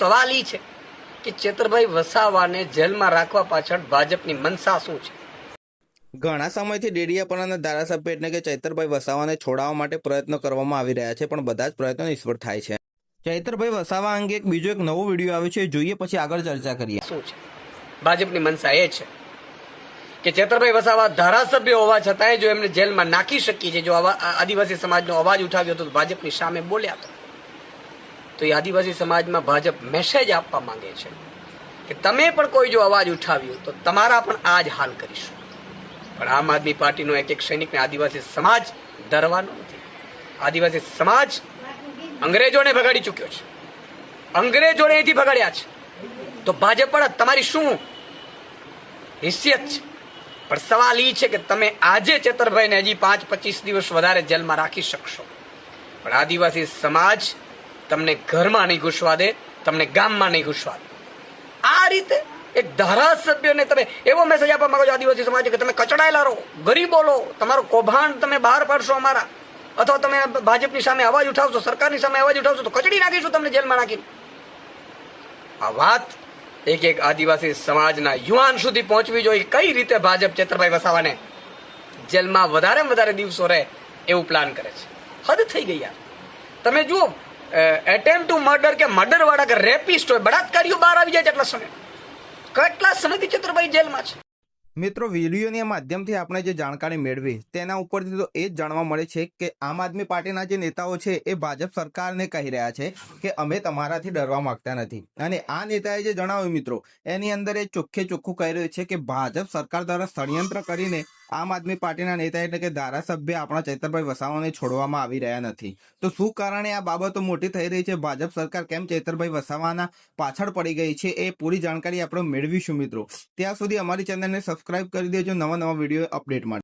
સવાલ એ છે કે ચેતરભાઈ વસાવાને જેલમાં રાખવા પાછળ ભાજપની મનસા શું છે? ઘણા સમયથી ડેડિયાપાડાના ધારાસભ્ય એટલે કે ચૈતરભાઈ વસાવાને છોડાવવા માટે પ્રયત્નો કરવામાં આવી રહ્યા છે પણ બધા જ પ્રયત્નો નિષ્ફળ થાય છે. ચૈતરભાઈ વસાવા અંગે એક બીજો એક નવો વીડિયો આવ્યો છે જોઈએ પછી આગળ ચર્ચા કરીએ. શું છે? ભાજપની મનસા એ છે કે ચેતરભાઈ વસાવા ધારાસભ્ય હોવા છતાંય જો એમને જેલમાં નાખી શકીએ છે જો આવા આ આદિવાસી સમાજનો અવાજ ઉઠાવ્યો તો ભાજપની સામે બોલ્યા હતા તો એ આદિવાસી સમાજમાં ભાજપ મેસેજ આપવા માંગે છે કે તમે પણ કોઈ જો અવાજ ઉઠાવ્યો તો તમારા પણ આ જ હાલ કરીશું. પણ આમ આદમી પાર્ટીનો એક એક સૈનિકને આદિવાસી સમાજ ધરવાનો નથી. આદિવાસી સમાજ અંગ્રેજોને ભગાડી ચૂક્યો છે. અંગ્રેજોને અહીંથી ભગાડ્યા છે. તો ભાજપ પણ તમારી શું હિસ્સિયત છે? પણ સવાલ એ છે કે તમે આજે ચેતરભાઈને હજી પાંચ પચીસ દિવસ વધારે જેલમાં રાખી શકશો. પણ આદિવાસી સમાજ તમને ઘરમાં નહીં ઘૂસવા દે, તમને ગામમાં નહીં ઘૂસવા દે. આ રીતે એક ધારાસભ્યને તમે એવો મેસેજ આપવા માંગો છો, આદિવાસી સમાજ કે તમે કચડાયેલા રહો, ગરીબો લો, તમારો કૌભાંડ તમે બહાર પાડશો અમારા. અથવા તમે ભાજપની સામે અવાજ ઉઠાવશો, સરકારની સામે અવાજ ઉઠાવશો, તો કચડી નાખીશું તમને જેલમાં નાખીને. આ વાત એક એક આદિવાસી સમાજના યુવાન સુધી પહોંચવી જોઈએ કઈ રીતે ભાજપ ચેતરભાઈ વસાવાને જેલમાં વધારે વધારે દિવસો રહે એવું પ્લાન કરે છે. હદ થઈ ગઈ યાર. તમે જુઓ એટેમ્પ ટુ મર્ડર કે મર્ડર વાળા કે રેપિસ્ટ હોય, બળાત્કારીઓ બહાર આવી જાય છે એટલા સમય. કેટલા સમયથી ચતુરભાઈ જેલમાં છે? મિત્રો, વિડીયોની માધ્યમથી આપણે જે જાણકારી મેળવી, તેના ઉપરથી તો એ જ જાણવા મળે છે કે આમ આદમી પાર્ટીના જે નેતાઓ છે, એ ભાજપ સરકારને કહી રહ્યા છે કે અમે તમારાથી ડરવા માંગતા નથી. અને આ નેતાએ જે જણાવ્યું, મિત્રો, એની અંદર એ ચોખ્ખે ચોખ્ખું કહી રહ્યું છે કે ભાજપ સરકાર દ્વારા ષડયંત્ર કરીને આમ આદમી પાર્ટીના નેતા એટલે કે ધારાસભ્ય આપણા ચૈતરભાઈ વસાવાને છોડવામાં આવી રહ્યા નથી. તો શું કારણે આ બાબતો મોટી થઈ રહી છે? ભાજપ સરકાર કેમ ચૈતરભાઈ વસાવાના પાછળ પડી ગઈ છે એ પૂરી જાણકારી આપણે મેળવીશું મિત્રો. ત્યાં સુધી અમારી ચેનલને સબસ્ક્રાઇબ કરી દેજો. નવા નવા વીડિયો અપડેટ માટે.